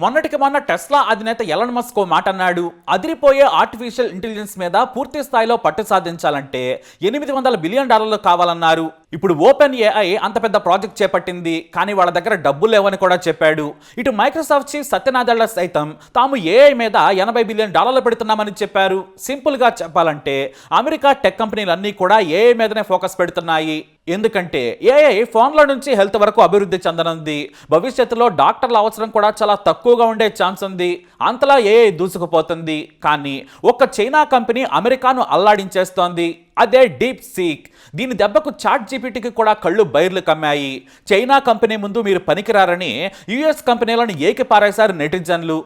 మొన్నటికి మొన్న టెస్లా అధినేత ఎలన్ మస్క్ ఓ మాట అన్నాడు. అదిరిపోయే ఆర్టిఫిషియల్ ఇంటెలిజెన్స్ మీద పూర్తి స్థాయిలో పట్టు సాధించాలంటే ఎనిమిది వందల బిలియన్ డాలర్లు కావాలన్నారు. ఇప్పుడు ఓపెన్ ఏఐ అంత పెద్ద ప్రాజెక్ట్ చేపట్టింది కానీ వాళ్ళ దగ్గర డబ్బులు లేవని కూడా చెప్పాడు. ఇటు మైక్రోసాఫ్ట్ చీఫ్ సత్యనాదళ్ళ సైతం తాము ఏఐ మీద ఎనభై బిలియన్ డాలర్లు పెడుతున్నామని చెప్పారు. సింపుల్గా చెప్పాలంటే అమెరికా టెక్ కంపెనీలన్నీ కూడా ఏఐ మీదనే ఫోకస్ పెడుతున్నాయి. ఎందుకంటే ఏఐ ఫోన్ల నుంచి హెల్త్ వరకు అభివృద్ధి చెందనుంది. భవిష్యత్తులో డాక్టర్ల అవసరం కూడా చాలా తక్కువగా ఉండే ఛాన్స్ ఉంది. అంతలా ఏఐ దూసుకుపోతుంది. కానీ ఒక్క చైనా కంపెనీ అమెరికాను అల్లాడించేస్తోంది. అదే డీప్ సీక్. దీని దెబ్బకు చాట్ జీపీటీకి కూడా కళ్ళు బైర్లు కమ్మాయి. చైనా కంపెనీ ముందు మీరు పనికిరారని యుఎస్ కంపెనీలను ఏకిపారేశారు నెటిజన్లు.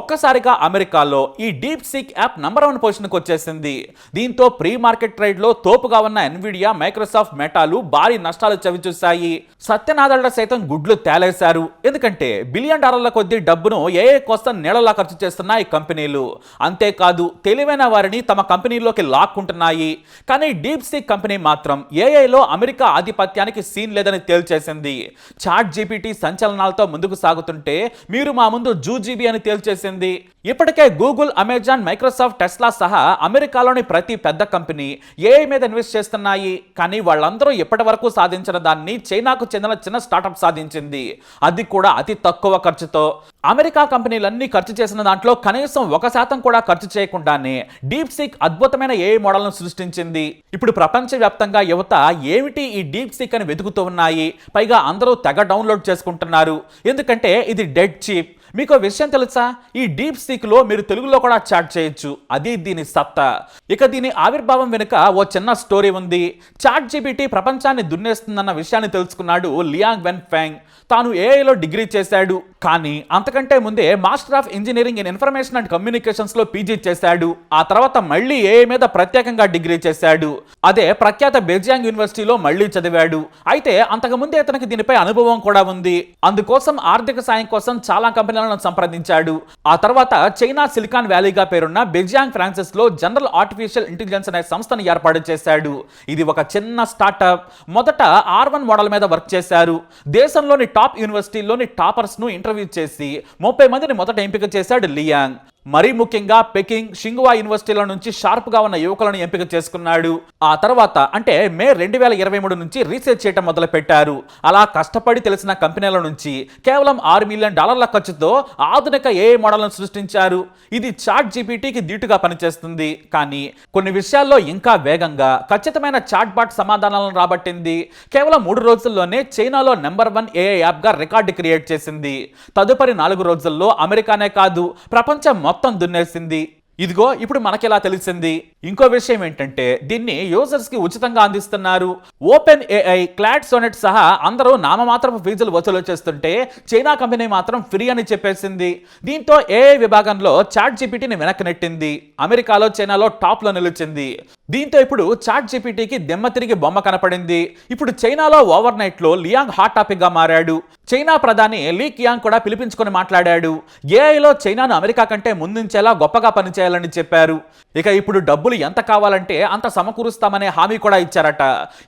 ఒక్కసారిగా అమెరికాలో ఈ deep seek app number one పొజిషన్కి వచ్చేసింది. దీంతో ప్రీ మార్కెట్ ట్రేడ్లో తోపుగా ఉన్న ఎన్విడియా మైక్రోసాఫ్ట్ మెటాలు భారీ నష్టాలు చవిచూశాయి. సత్యనాదళ్ళ సైతం గుడ్లు తేలేశారు. ఎందుకంటే బిలియన్ డాలర్ల కొద్దీ డబ్బును ఏఏ కోసం నీళ్ళలా ఖర్చు చేస్తున్నాయి కంపెనీలు. అంతేకాదు తెలివైన వారిని తమ కంపెనీలోకి లాక్కుంటున్నాయి. కానీ డీప్ సీక్ కంపెనీ మాత్రం ఏఐలో అమెరికా ఆధిపత్యానికి సీన్ లేదని తేల్చేసింది. చాట్ జీపీటీ సంచలనాలతో ముందుకు సాగుతుంటే మీరు మా ముందు జూజీబీ అని తేల్చేసింది. ఇప్పటికే గూగుల్ అమెజాన్ మైక్రోసాఫ్ట్ టెస్లా సహా అమెరికాలోని ప్రతి పెద్ద కంపెనీ ఏఐ మీద ఇన్వెస్ట్ చేస్తున్నాయి? కానీ వాళ్ళందరూ ఇప్పటి వరకు సాధించిన దాన్ని చైనాకు చెందిన చిన్న స్టార్టప్ సాధించింది. అది కూడా అతి తక్కువ ఖర్చుతో. అమెరికా కంపెనీలన్నీ ఖర్చు చేసిన దాంట్లో కనీసం ఒక శాతం కూడా ఖర్చు చేయకుండానే డీప్ సీక్ అద్భుతమైన ఏఐ మోడల్ను సృష్టించింది. ఇప్పుడు ప్రపంచవ్యాప్తంగా యువత ఏమిటి ఈ డీప్ సీక్ అని వెతుకుతూ ఉన్నాయి? పైగా అందరూ తెగ డౌన్లోడ్ చేసుకుంటున్నారు. ఎందుకంటే ఇది డెడ్ చీప్. మీకు విషయం తెలుసా? ఈ డీప్ సీక్లో మీరు తెలుగులో కూడా చాట్ చేయొచ్చు. అది దీని సత్తా. ఇక దీని ఆవిర్భావం వెనుక ఓ చిన్న స్టోరీ ఉంది. చాట్ జీబీటీ ప్రపంచాన్ని దున్నేస్తుందన్న విషయాన్ని తెలుసుకున్నాడు లియాంగ్ వెన్ ఫెంగ్ తాను ఏఐలో డిగ్రీ చేశాడు. కానీ అంతకంటే ముందే master of engineering in information and కమ్యూనికేషన్స్లో PG చేశాడు. ఆ తర్వాత మళ్ళీ ఏఐ మీద ప్రత్యేకంగా డిగ్రీ చేశాడు. అదే ప్రఖ్యాత బెజియాంగ్ యూనివర్సిటీలో మళ్ళీ చదివాడు. అయితే అంతకుముందే అతనికి దీనిపై అనుభవం కూడా ఉంది. అందుకోసం ఆర్థిక సాయం కోసం చాలా కంపెనీలను సంప్రదించాడు. ఆ తర్వాత చైనా సిలికాన్ వ్యాలీగా పేరున్న బెల్జియాంగ్ ఫ్రాన్సిస్లో జనరల్ ఆర్టిఫిషియల్ ఇంటెలిజెన్స్ అనే సంస్థను ఏర్పాటు చేశాడు. ఇది ఒక చిన్న స్టార్టప్. మొదట ఆర్ వన్ మోడల్ మీద వర్క్ చేశారు. దేశంలోని టాప్ యూనివర్సిటీలోని టాపర్స్ను ఇంటర్వ్యూ చేసి ముప్పై మందిని మొదట ఎంపిక చేశాడు లియాంగ్. మరీ ముఖ్యంగా పెకింగ్ షింగువా యూనివర్సిటీల నుంచి షార్ప్గా ఉన్న యువకులను ఎంపిక చేసుకున్నాడు. ఆ తర్వాత అంటే మే రెండు వేల ఇరవై మూడు నుంచి రీసెర్చ్ చేయటం మొదలుపెట్టారు. అలా కష్టపడి తెలిసిన కంపెనీల నుంచి కేవలం ఆరు మిలియన్ డాలర్ల ఖర్చుతో ఆధునిక ఏఐ మోడల్ను సృష్టించారు. ఇది చాట్ జీపీటీకి దీటుగా పనిచేస్తుంది. కానీ కొన్ని విషయాల్లో ఇంకా వేగంగా ఖచ్చితమైన చాట్ బాట్ సమాధానాలను రాబట్టింది. కేవలం మూడు రోజుల్లోనే చైనాలో నెంబర్ వన్ ఏఐ యాప్గా రికార్డు క్రియేట్ చేసింది. తదుపరి నాలుగు రోజుల్లో అమెరికానే కాదు ప్రపంచం మొత్తం దున్నేసింది. ఇదిగో ఇప్పుడు మనకెలా తెలిసింది? ఇంకో విషయం ఏంటంటే దీన్ని యూజర్స్కి ఉచితంగా అందిస్తున్నారు. ఓపెన్ ఏఐ క్లాడ్ సోనెట్ సహా అందరూ నామమాత్రపు ఫీజులు వసూలు చేస్తుంటే చైనా కంపెనీ మాత్రం ఫ్రీ అని చెప్పేసింది. దీంతో ఏఐ విభాగంలో చాట్ జీపీటీని వెనక్కి నెట్టింది. అమెరికాలో చైనాలో టాప్లో నిలిచింది. దీంతో ఇప్పుడు చాట్ జీపీటీకి దెమ్మ తిరిగి బొమ్మ కనపడింది. ఇప్పుడు చైనాలో ఓవర్ నైట్లో లియాంగ్ హాట్ టాపిక్గా మారాడు. చైనా ప్రధాని లీ కియాంగ్ కూడా పిలిపించుకొని మాట్లాడాడు. ఏఐలో చైనాను అమెరికా కంటే ముందుంచేలా గొప్పగా పనిచేయాలని చెప్పారు. ఇక ఇప్పుడు డబ్బులు ఎంత కావాలంటే అంత సమకూరుస్తామనే హామీ కూడా ఇచ్చారట.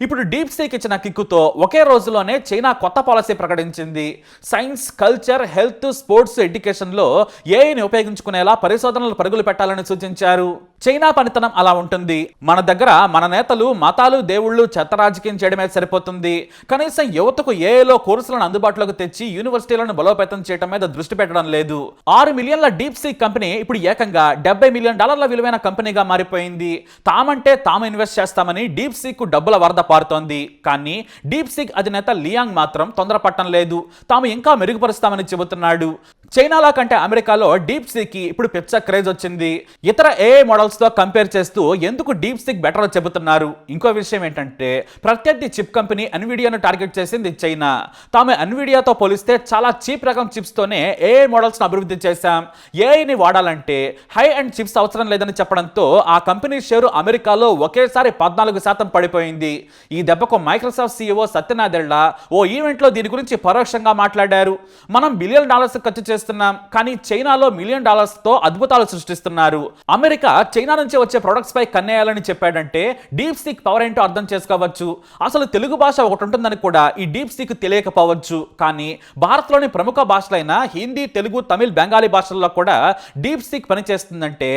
ఇప్పుడు డీప్ సీక్ ఇచ్చిన కిక్కుతో ఒకే రోజులోనే చైనా కొత్త పాలసీ ప్రకటించింది. సైన్స్ కల్చర్ హెల్త్ స్పోర్ట్స్ ఎడ్యుకేషన్లో ఏఐని ఉపయోగించుకునేలా పరిశోధనలు పరుగులు పెట్టాలని సూచించారు. చైనా పనితనం అలా ఉంటుంది. మన దగ్గర మన నేతలు మతాలు దేవుళ్ళు చెత్త రాజకీయం చేయడమే సరిపోతుంది. కనీసం యువతకు ఏఏలో కోర్సులను అందుబాటులోకి తెచ్చి యూనివర్సిటీలను బలోపేతం చేయడం మీద దృష్టి పెట్టడం లేదు. ఆరు మిలియన్ల డీప్ సీ కంపెనీ ఇప్పుడు ఏకంగా డెబ్బై మిలియన్ డాలర్ల విలువైన కంపెనీగా మారిపోయింది. తామంటే తాము ఇన్వెస్ట్ చేస్తామని డీప్ సీకు డబ్బుల వరద పారుతోంది. కానీ డీప్ సీక్ అధినేత లియాంగ్ మాత్రం తొందరపట్టం లేదు. తాము ఇంకా మెరుగుపరుస్తామని చెబుతున్నాడు. చైనాలో కంటే అమెరికాలో డీప్ సిక్కి ఇప్పుడు పెప్సా క్రేజ్ వచ్చింది. ఇతర ఏఐ మోడల్స్తో కంపేర్ చేస్తూ ఎందుకు డీప్ సిక్ బెటర్ చెబుతున్నారు. ఇంకో విషయం ఏంటంటే ప్రత్యర్థి చిప్ కంపెనీ అన్విడియాను టార్గెట్ చేసింది చైనా. తాము అన్విడియాతో పోలిస్తే చాలా చీప్ రకం చిప్స్తోనే ఏఐ మోడల్స్ అభివృద్ధి చేశాం. ఏఐని వాడాలంటే హై అండ్ చిప్స్ అవసరం లేదని చెప్పడంతో ఆ కంపెనీ షేరు అమెరికాలో ఒకేసారి పద్నాలుగు శాతం పడిపోయింది. ఈ దెబ్బకు మైక్రోసాఫ్ట్ సీఈఓ సత్యనాదెళ్ళ ఓ ఈవెంట్లో దీని గురించి పరోక్షంగా మాట్లాడారు. మనం బిలియన్ డాలర్స్ ఖర్చు చేస్తూ చేస్తున్నాం. కానీ చైనాలో మిలియన్ డాలర్స్తో అద్భుతాలు సృష్టిస్తున్నారు. అమెరికా చైనా నుంచి వచ్చే ప్రొడక్ట్స్ పై కన్నేయాలని చెప్పాడంటే డీప్ స్టిక్ పవర్ ఏంటో అర్థం చేసుకోవచ్చు. అసలు తెలుగు భాష ఒకటి ఉంటుందని కూడా ఈ డీప్ స్టిక్ తెలియకపోవచ్చు. కానీ భారత్లోని ప్రముఖ భాషలైన హిందీ తెలుగు తమిళ్ బెంగాలీ భాషల్లో కూడా డీప్ స్టిక్ పనిచేస్తుందంటే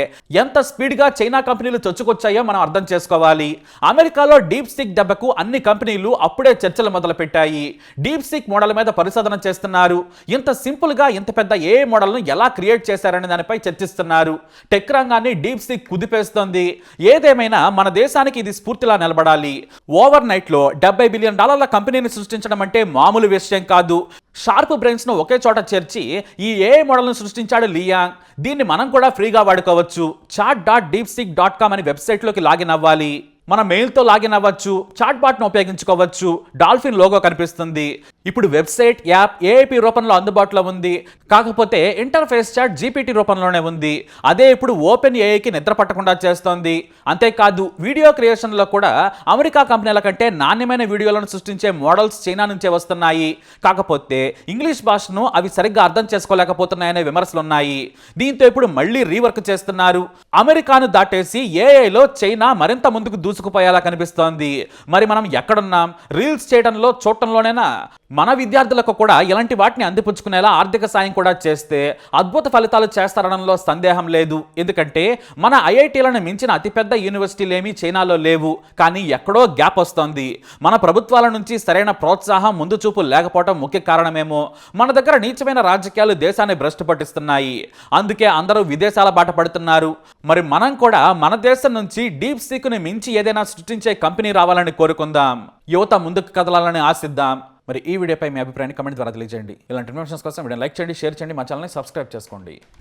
ఎంత స్పీడ్గా చైనా కంపెనీలు చొచ్చుకొచ్చాయో మనం అర్థం చేసుకోవాలి. అమెరికాలో డీప్ స్టిక్ దెబ్బకు అన్ని కంపెనీలు అప్పుడే చర్చలు మొదలుపెట్టాయి. డీప్ స్టిక్ మోడల్ మీద పరిశోధన చేస్తున్నారు. ఇంత సింపుల్గా ఇంత పెద్ద ఏ మోడల్ను ఎలా క్రియేట్ చేశారనే దానిపై చర్చిస్తున్నారు. టెక్ రంగాన్ని డీప్ సిక్ కుదిపేస్తోంది. ఏదేమైనా మన దేశానికి ఇది స్ఫూర్తిలా నిలబడాలి. ఓవర్ నైట్లో డెబ్బై బిలియన్ డాలర్ల కంపెనీని సృష్టించడం అంటే మామూలు విషయం కాదు. షార్ప్ బ్రెయిన్స్ను ఒకే చోట చేర్చి ఈ ఏ మోడల్ను సృష్టించాడు లియాంగ్ దీన్ని మనం కూడా ఫ్రీగా వాడుకోవచ్చు. Chat dot deep seek dot com అనే వెబ్సైట్లోకి లాగిన్ అవ్వాలి. మన మెయిల్తో లాగిన్ అవ్వచ్చు చాట్ బాట్ను ఉపయోగించుకోవచ్చు డాల్ఫిన్ లోగో కనిపిస్తుంది. ఇప్పుడు వెబ్సైట్ యాప్ ఏఐపి రూపంలో అందుబాటులో ఉంది. కాకపోతే ఇంటర్ఫేస్ చాట్ జీపీటీ రూపంలోనే ఉంది. అదే ఇప్పుడు ఓపెన్ ఏఐకి నిద్ర పట్టకుండా చేస్తోంది. అంతేకాదు వీడియో క్రియేషన్లో కూడా అమెరికా కంపెనీల కంటే నాణ్యమైన వీడియోలను సృష్టించే మోడల్స్ చైనా నుంచే వస్తున్నాయి. కాకపోతే ఇంగ్లీష్ భాషను అవి సరిగ్గా అర్థం చేసుకోలేకపోతున్నాయనే విమర్శలు ఉన్నాయి దీంతో ఇప్పుడు మళ్ళీ రీవర్క్ చేస్తున్నారు. అమెరికాను దాటేసి ఏఐలో చైనా మరింత ముందుకు దూసుకుపోయేలా కనిపిస్తోంది. మరి మనం ఎక్కడున్నాం? రీల్స్ చేయడంలో చూడటంలోనైనా మన విద్యార్థులకు కూడా ఇలాంటి వాటిని అందిపుచ్చుకునేలా ఆర్థిక సాయం కూడా చేస్తే అద్భుత ఫలితాలు చేస్తారనడంలో సందేహం లేదు. ఎందుకంటే మన ఐఐటీలను మించిన అతిపెద్ద యూనివర్సిటీలు ఏమీ చైనాలో లేవు. కానీ ఎక్కడో గ్యాప్ వస్తోంది. మన ప్రభుత్వాల నుంచి సరైన ప్రోత్సాహం ముందు చూపు లేకపోవడం ముఖ్య కారణమేమో మన దగ్గర నీచమైన రాజకీయాలు దేశాన్ని భ్రష్టు పట్టిస్తున్నాయి. అందుకే అందరూ విదేశాల బాట పడుతున్నారు. మరి మనం కూడా మన దేశం నుంచి డీప్ సీక్ని మించి ఏదైనా సృష్టించే కంపెనీ రావాలని కోరుకుందాం యువత ముందుకు కదలాలని ఆశిద్దాం. మరి ఈ వీడియోపై మీ అభిప్రాయాన్ని కమెంట్ ద్వారా తెలియజేయండి. ఇలాంటి ఇన్ఫర్మేషన్స్ కోసం వీడియో లైక్ చేయండి షేర్ చేయండి మా ఛానల్ని సబ్స్క్రైబ్ చేసుకోండి.